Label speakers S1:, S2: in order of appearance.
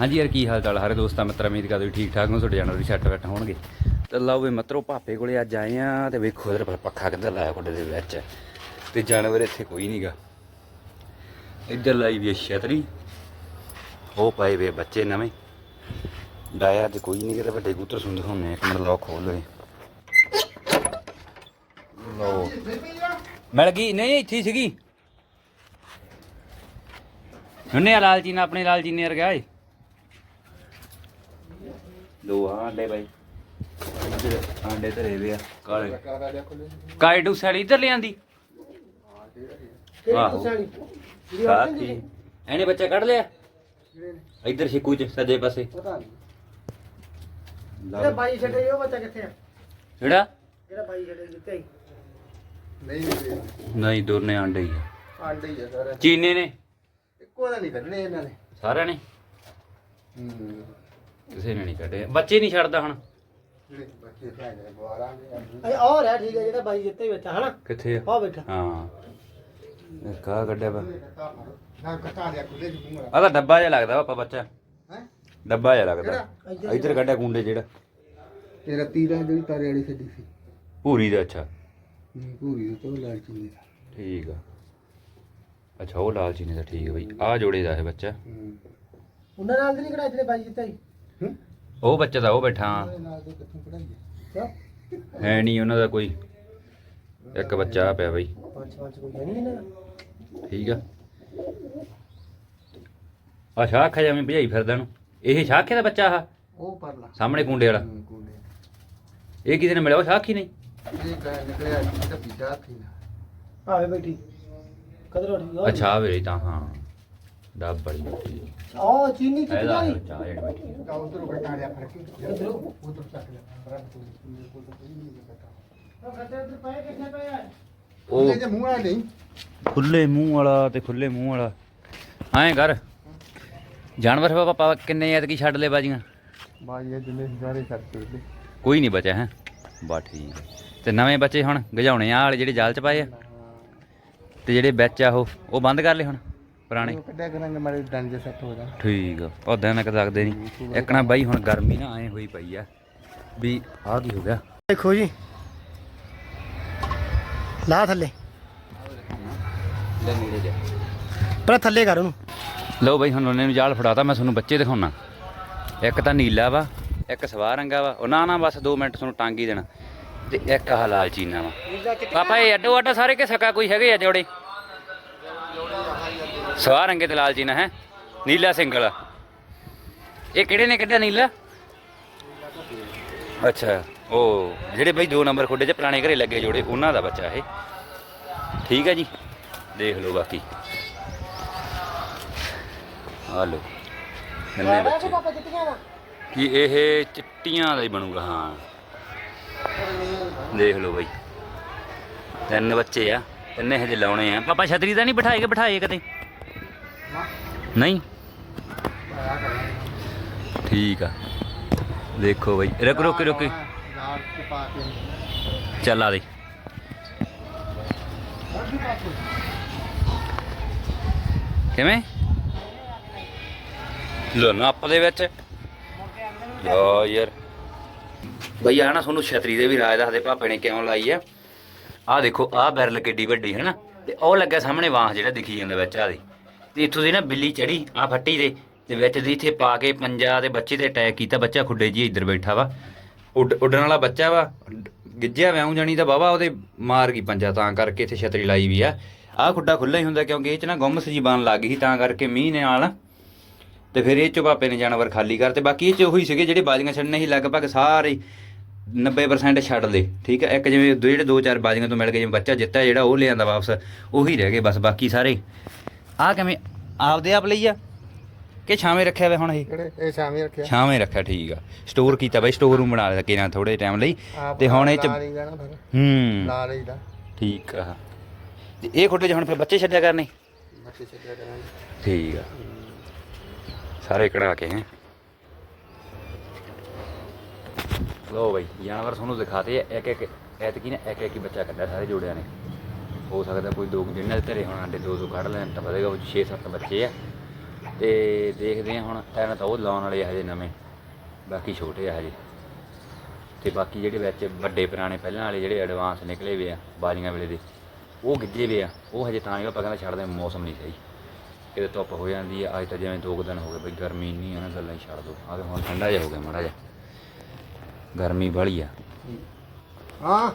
S1: ਹਾਂਜੀ ਯਾਰ, ਕੀ ਹਾਲ ਚਾਲ? ਸਾਰੇ ਦੋਸਤਾਂ, ਮਿੱਤਰਾਂ, ਉਮੀਦ ਕਰਦੇ ਠੀਕ ਠਾਕ ਹੋ ਤੁਹਾਡੇ ਜਾਨਵਰ ਵੀ ਛੱਟ ਬੈਠ ਹੋਣਗੇ। ਤੇ ਲਓ ਵੀ ਮਿੱਤਰੋ, ਭਾਪੇ ਕੋਲੇ ਅੱਜ ਆਏ ਆ ਤੇ ਵੇਖੋ ਇਧਰ ਪੱਖਾ ਕਿੱਧਰ ਲਾਇਆ ਕੋਡੇ ਦੇ ਵਿੱਚ। ਤੇ ਜਾਨਵਰ ਇੱਥੇ ਕੋਈ ਨਹੀਂਗਾ ਇੱਧਰ ਲਾਈ ਵੀ ਛਤਰੀ। ਉਹ ਪਾਏ ਵੇ ਬੱਚੇ ਨਵੇਂ। ਡਾਇਆ ਤੇ ਕੋਈ ਨਹੀਂ ਕਿਤੇ ਵੱਡੇ ਕੂਤਰ ਸੁਣ ਦਿਖਾਉਣੇ ਇੱਕ ਮਿੰਟ ਲਓ ਖੋਲ ਲਓ ਲਓ। ਮਿਲ ਗਈ? ਨਹੀਂ ਇੱਥੇ ਸੀਗੀ। ਉਹਨੇ ਆ ਲਾਲਚੀ ਨੇ ਆਪਣੇ ਲਾਲਚੀ ਨੇ ਰਗਾ ਏ। ਲੋ ਆ ਲੈ ਬਾਈ। ਇੱਧਰ ਆਂਡੇ ਧਰੇ ਵੇ ਆ ਕਾਲੇ। ਕਾਲੇ। ਡੂ ਸਾੜੀ ਇੱਧਰ ਲੈ ਆਂਦੀ ਆਹੋ। ਸਾਥੀ ਇਹਨੇ ਬੱਚਾ ਕੱਢ ਲਿਆ? ਇੱਧਰ ਛਿੱਕੂ ਚ ਸੱਜੇ ਪਾਸੇ।
S2: ਪਤਾ ਨਹੀਂ। ਬਾਈ ਛੱਡੇ ਉਹ ਬੱਚਾ ਕਿੱਥੇ ਆ?
S1: ਜਿਹੜਾ
S2: ਜਿਹੜਾ ਬਾਈ ਛੱਡੇ ਜਿੱਤੇ
S3: ਨਹੀਂ
S1: ਨਹੀਂ ਦੋਨੇ ਆਂਡੇ ਹੀ ਆ।
S3: ਆਂਡੇ ਹੀ ਆ ਸਾਰਾ
S1: ਚੀਨੇ ਨੇ?
S3: ਇੱਕੋ ਦਾ ਨਹੀਂ ਕੱਢਣੇ ਇਹਨਾਂ ਨੇ।
S1: ਸਾਰਿਆਂ ਨੇ?
S3: ਹੂੰ।
S1: ਕਿਸੇ ਨੇ ਨਹੀਂ ਕੱਢੇ ਬੱਚੇ ਨਹੀਂ ਛੱਡਦਾ ਹੁਣ।
S2: ਅਜੇ ਔਰ ਹੈ ਠੀਕ ਹੈ ਜਿਹੜਾ ਬਾਈ ਜਿੱਤੇ ਬੈਠਾ ਹਨਾ?
S1: ਕਿੱਥੇ ਆ?
S2: ਆ ਬੈਠਾ।
S1: ਹਾਂ। ਇਹ ਕਾ ਕੱਢਿਆ ਵਾ।
S3: ਨਾ ਕਟਾ ਲਿਆ ਕੁੱਲੇ ਦੀ ਮੂੰਹ
S1: ਆ ਤਾਂ ਡੱਬਾ ਜਿਹਾ ਲੱਗਦਾ ਪਾਪਾ ਬੱਚਾ।
S3: ਹੈ?
S1: ਡੱਬਾ ਜਿਹਾ ਲੱਗਦਾ।
S2: ਇੱਧਰ
S1: ਕੱਢਿਆ ਕੁੰਡੇ ਜਿਹੜਾ।
S3: ਤੇਰਾ ਤੀਰਾ ਜਿਹੜੀ ਤਾਰੇ ਵਾਲੀ ਛੱਡੀ ਸੀ।
S1: ਭੂਰੀ ਦਾ ਅੱਛਾ।
S3: ਹੂੰ ਪੂਰੀ ਤੋਂ ਲਾਲ ਚੀਨੀ ਦਾ।
S1: ਠੀਕ ਆ। ਅੱਛਾ ਉਹ ਲਾਲ ਚੀਨੀ ਦਾ ਠੀਕ ਹੈ ਬਈ। ਆ ਜੋੜੇ ਦਾ ਹੈ ਬੱਚਾ।
S3: ਹੂੰ।
S2: ਉਹਨਾਂ ਨਾਲ ਤਾਂ ਨਹੀਂ ਕਢਾਇਆ ਜਿਹੜੇ ਬਾਈ ਜਿੱਤੇ ਸੀ
S3: ਹੂੰ?
S1: ਉਹ ਬੱਚਾ ਤਾਂ ਉਹ ਬੈਠਾ
S3: ਨਾਲ ਦੇ ਕਿੱਥੋਂ
S1: ਹੈ? ਨਹੀਂ ਉਹਨਾਂ ਦਾ ਕੋਈ। ਇੱਕ ਬੱਚਾ ਪਿਆ ਬਈ।
S2: ਪੰਜ ਪੰਜ ਕੋਈ ਹੈ ਨਹੀਂ ਇਹਨਾਂ ਦਾ?
S1: ਠੀਕ ਆ। ਆ ਸ਼ਾਖਾ ਜਿਵੇਂ ਭਜਾਈ ਫਿਰਦਾ ਨੂੰ ਇਹ ਸ਼ਾਖੇ ਦਾ ਬੱਚਾ ਆ।
S3: ਉਹ ਪਰਲਾ।
S1: ਸਾਹਮਣੇ ਕੁੰਡੇ ਵਾਲਾ।
S3: ਹੂੰ, ਕੁੰਡੇ
S1: ਇਹ ਕਿਤੇ ਨੇ ਮਿਲਿਆ? ਉਹ ਸ਼ਾਖੀ ਨਹੀਂ?
S3: ਇਹ ਕਾ ਨਿਕਲਿਆ ਤਾਂ ਪੀਤਾ ਥੀ ਨਾ
S2: ਆਵੇ ਬੈਠੀ। ਕਦਰ ਉੱਠੀ
S1: ਅੱਛਾ ਆ ਵੇਲੇ ਤਾਂ ਹਾਂ। ਡੱਬ ਬੜੀ ਬੈਠੀ
S2: ਆ ਚੀਨੀ ਕਿੱਥੇ
S1: ਇਹਦਾ
S2: ਗਈ
S1: ਚਾਹ ਜਿਹੜੀ ਬੈਠੀ ਆ।
S3: ਤਾਂ ਉਧਰੋਂ ਕਟਾ ਲਿਆ ਫੜ ਕੇ
S2: ਇੱਧਰੋਂ?
S3: ਉਧਰ ਚੱਕ ਲਿਆ। ਬਰਾਬਰ ਤੋਂ ਮੇਰੇ ਕੋਲ ਤਾਂ ਕੋਈ ਨਹੀਂ ਕਟਾ
S2: ਉਹ
S3: ਮੂੰਹ ਆ ਨਹੀਂ।
S1: ਖੁੱਲੇ ਮੂੰਹ ਵਾਲਾ ਤੇ ਖੁੱਲੇ ਮੂੰਹ ਵਾਲਾ। ਐਂ ਕਰ। ਜਾਨਵਰ ਫਿਰ ਪਾਪਾ ਕਿੰਨੇ ਐਤਕੀ ਛੱਡ ਲੈ ਬਾਜੀਆਂ?
S3: ਇਹ ਜਿੰਨੇ ਸਾਰੇ ਛੱਡ ਚੁੱਕੇ
S1: ਕੋਈ ਨਹੀਂ ਬਚਿਆ ਹੈ। ਬਾ ਠੀਕ ਆ। ਤੇ ਨਵੇਂ ਬੱਚੇ ਹੁਣ ਗਜਾਉਣੇ ਆ ਵਾਲੇ ਜਿਹੜੇ ਜਾਲ ਚ ਪਾਏ ਆ। ਤੇ ਜਿਹੜੇ ਵਿੱਚ ਆ ਉਹ ਉਹ ਬੰਦ ਕਰ ਲਏ ਹੁਣ? ਪੁਰਾਣੇ?
S3: ਉਹ ਕੱਢਿਆ ਕਰਾਂਗੇ ਮਾਰੇ ਡੰਨ ਜੇ ਸੈੱਟ ਹੋ ਜਾ।
S1: ਠੀਕ ਆ ਉਦਾਂ ਨਾ ਕਰ ਸਕਦੇ ਨਹੀਂ ਇੱਕ ਨਾ ਬਾਈ ਹੁਣ ਗਰਮੀ ਨਾ ਐ ਹੋਈ ਪਈ ਆ ਵੀ ਆਹ ਕੀ ਹੋ ਗਿਆ?
S2: ਦੇਖੋ ਜੀ। ਲਾ ਥੱਲੇ।
S1: ਲੈ ਨੇੜੇ ਜਾ
S2: ਪਰ ਥੱਲੇ ਕਰ ਉਹਨੂੰ।
S1: ਲਓ ਬਾਈ ਹੁਣ ਉਹਨੇ ਨੂੰ ਜਾਲ ਫੜਾਤਾ ਮੈਂ ਤੁਹਾਨੂੰ ਬੱਚੇ ਦਿਖਾਉਣਾ। ਇੱਕ ਤਾਂ ਨੀਲਾ ਵਾ ਇੱਕ ਸਵਾਹ ਰੰਗਾ ਵਾ। ਉਹ ਨਾ ਨਾ ਬਸ 2 ਮਿੰਟ ਤੁਹਾਨੂੰ ਟੰਗ ਹੀ ਦੇਣਾ। ਤੇ ਇੱਕ ਆਹ ਲਾਲ ਚੀਨਾ ਵਾ। ਪਾਪਾ ਇਹ ਅੱਡੋ ਅੱਡ ਸਾਰੇ ਕਿ ਸਕਾ ਕੋਈ ਹੈਗੇ ਆ ਜੋੜੇ? ਸਵਾਹ ਰੰਗੇ ਤੇ ਲਾਲ ਚੀਨਾ ਹੈ ਨੀਲਾ ਸਿੰਗਲ। ਇਹ ਕਿਹੜੇ ਨੇ ਕੱਢਿਆ ਨੀਲਾ? ਅੱਛਾ ਉਹ ਜਿਹੜੇ ਬਈ ਦੋ ਨੰਬਰ ਖੋਡੇ 'ਚ ਪੁਰਾਣੇ ਘਰੇ ਲੱਗੇ ਜੋੜੇ ਉਹਨਾਂ ਦਾ ਬੱਚਾ ਇਹ। ਠੀਕ ਹੈ ਜੀ ਦੇਖ ਲਓ ਬਾਕੀ। ਆ ਲਓ ਬੱਚੇ। ਕਿ ਇਹ ਚਿੱਟੀਆਂ ਦਾ ਹੀ ਬਣੂਗਾ ਹਾਂ। ਦੇਖ ਲਓ ਬਾਈ ਤਿੰਨ ਬੱਚੇ ਆ ਤਿੰਨੇ ਹਜੇ ਲਾਉਣੇ ਆ। ਪਾਪਾ ਛਤਰੀ ਤਾਂ ਨਹੀਂ ਬਿਠਾਏਗੇ ਬਿਠਾਏ ਕਦੇ ਨਹੀਂ? ਠੀਕ ਆ। ਦੇਖੋ ਬਾਈ। ਰੁਕ ਰੁਕ ਰੁਕ। ਚੱਲ ਆ ਦੇ। ਕਿਵੇਂ? ਲੋ ਨੱਪ ਦੇ ਵਿੱਚ। ਯਾ ਯਾਰ। ਬਈ ਆ ਨਾ ਤੁਹਾਨੂੰ ਛਤਰੀ ਦੇ ਵੀ ਰਾਜ ਦੱਸਦੇ ਭਾਪੇ ਨੇ ਕਿਉਂ ਲਾਈ ਆ। ਆਹ ਦੇਖੋ ਆਹ ਬੈਰਲ ਕਿੱਡੀ ਵੱਡੀ ਹੈ ਨਾ ਤੇ ਉਹ ਲੱਗਾ ਸਾਹਮਣੇ ਵਾਹ ਜਿਹੜਾ ਦਿਖੀ ਜਾਂਦਾ ਵਿੱਚ ਆ ਦੇ। ਤੇ ਇੱਥੋਂ ਦੀ ਨਾ ਬਿੱਲੀ ਚੜੀ ਆ ਫੱਟੀ ਦੇ ਤੇ ਵਿੱਚ ਦੀ ਇੱਥੇ ਪਾ ਕੇ ਪੰਜਾ ਦੇ ਬੱਚੇ ਤੇ ਅਟੈਕ ਕੀਤਾ, ਬੱਚਾ ਖੁੱਡੇ ਜੀ ਇੱਧਰ ਬੈਠਾ ਵਾ। ਉੱਡ, ਉੱਡਣ ਵਾਲਾ ਬੱਚਾ ਵਾ ਗਿੱਜਿਆ ਵਿਆਉਂ ਜਾਣੀ ਤਾਂ ਬਾਬਾ ਉਹਦੇ ਮਾਰ ਗਈ ਪੰਜਾ, ਤਾਂ ਕਰਕੇ ਇੱਥੇ ਛਤਰੀ ਲਾਈ ਵੀ ਆ। ਆਹ ਖੁੱਡਾ ਖੁੱਲਾ ਹੀ ਹੁੰਦਾ ਕਿਉਂਕਿ ਇਹ ਚ ਨਾ ਗੁੰਮਸ ਜੀ ਬਣ ਲੱਗ ਗਈ ਤਾਂ ਕਰਕੇ ਮੀਂਹ ਨੇ ਨਾਲ ਤੇ ਫਿਰ ਇਹ ਚੋਂ ਪਾਪੇ ਨੇ ਜਾਨਵਰ ਖਾਲੀ ਕਰਤੇ, ਬਾਕੀ ਇਹ ਚ ਉਹੀ ਸੀਗੇ ਜਿਹੜੇ ਬਾਜ਼ੀਆਂ ਛੱਡਣੇ ਸੀ, ਲਗਭਗ ਸਾਰੇ ਹੀ 90% ਛੱਡ ਲਏ, ਠੀਕ ਹੈ ਇੱਕ ਜਿਵੇਂ ਦੋ, ਜਿਹੜੇ ਦੋ ਚਾਰ ਬਾਜ਼ੀਆਂ ਤੋਂ ਮਿਲ ਗਏ, ਜਿਵੇਂ ਬੱਚਾ ਜਿੱਤਿਆ ਜਿਹੜਾ ਉਹ ਲਿਆਂਦਾ ਵਾਪਸ, ਉਹੀ ਰਹਿ ਗਏ ਬਸ ਬਾਕੀ ਸਾਰੇ। ਆਹ ਕਿਵੇਂ ਆਪਦੇ ਆਪ ਲਈ ਆ? ਕਿ ਛਾਵੇਂ ਰੱਖਿਆ ਵੇ ਹੁਣ ਇਹ?
S3: ਕਿਹੜੇ? ਇਹ ਸ਼ਾਮੀ ਰੱਖਿਆ।
S1: ਛਾਵੇਂ ਰੱਖਿਆ ਠੀਕ ਆ। ਸਟੋਰ ਕੀਤਾ ਬਈ ਸਟੋਰ ਰੂਮ ਬਣਾ ਲਿਆ ਕਿਨਾਂ ਥੋੜੇ ਟਾਈਮ ਲਈ।
S3: ਆਪ
S1: ਤੇ ਹੁਣ ਇਹ ਚ
S3: ਲਾ ਲਈਦਾ ਨਾ ਫਿਰ।
S1: ਹੂੰ।
S3: ਲਾ ਲਈਦਾ
S1: ਠੀਕ ਆ। ਤੇ ਇਹ ਖੁੱਡੇ 'ਚ ਹੁਣ ਫਿਰ ਬੱਚੇ ਛੱਡਿਆ ਕਰਨੇ?
S3: ਬੱਚੇ ਛੱਡਿਆ ਕਰਾਂਗੇ।
S1: ਠੀਕ ਆ। ਸਾਰੇ ਕਢਾ ਕੇ ਹੈ। ਲੋ ਬਈ ਜਾਨਵਰ ਤੁਹਾਨੂੰ ਦਿਖਾਤੇ ਆ ਇੱਕ ਇੱਕ ਐਤਕੀ ਨਾ ਇੱਕ ਇੱਕ ਹੀ ਬੱਚਾ ਕੱਢਿਆ ਸਾਰੇ ਜੋੜਿਆਂ ਨੇ। ਹੋ ਸਕਦਾ ਕੋਈ ਦੋ ਕੁ ਜਿਹਨਾਂ ਦੇ ਘਰੇ ਹੋਣ ਆਂਡੇ ਦੋ ਦੋ ਕੱਢ ਲੈਣ, ਤਾਂ ਵਧੇਗਾ ਉਹ 6-7 ਬੱਚੇ ਆ। ਤੇ ਦੇਖਦੇ ਹਾਂ ਹੁਣ ਐਨ ਤਾਂ ਉਹ ਲਾਉਣ ਵਾਲੇ ਆ ਹਜੇ ਨਵੇਂ, ਬਾਕੀ ਛੋਟੇ ਆ ਹਜੇ। ਤੇ ਬਾਕੀ ਜਿਹੜੇ ਵਿੱਚ ਵੱਡੇ ਪੁਰਾਣੇ ਪਹਿਲਾਂ ਵਾਲੇ ਜਿਹੜੇ ਐਡਵਾਂਸ ਨਿਕਲੇ ਵੇ ਆ ਬਾਜੀਆਂ ਵੇਲੇ ਦੇ, ਉਹ ਗਿੱਜੇ ਵੇ ਆ, ਉਹ ਹਜੇ ਤਾਂ ਹੀ ਆਪਾਂ ਕਹਿੰਦਾ ਛੱਡਦੇ ਮੌਸਮ ਨਹੀਂ ਸਹੀ। ਕਿਤੇ ਧੁੱਪ ਹੋ ਜਾਂਦੀ ਆ, ਅੱਜ ਤਾਂ ਜਿਵੇਂ ਦੋ ਕੁ ਦਿਨ ਹੋ ਗਏ ਬਈ ਗਰਮੀ ਨਹੀਂ ਆ ਨਾ, ਗੱਲਾਂ ਹੀ ਛੱਡ ਦੋ, ਆ ਹੁਣ ਠੰਡਾ ਜਿਹਾ ਹੋ ਗਿਆ ਮਾੜਾ ਜਿਹਾ। ਗਰਮੀ ਬਾਹਲੀ ਆ।
S3: ਹਾਂ।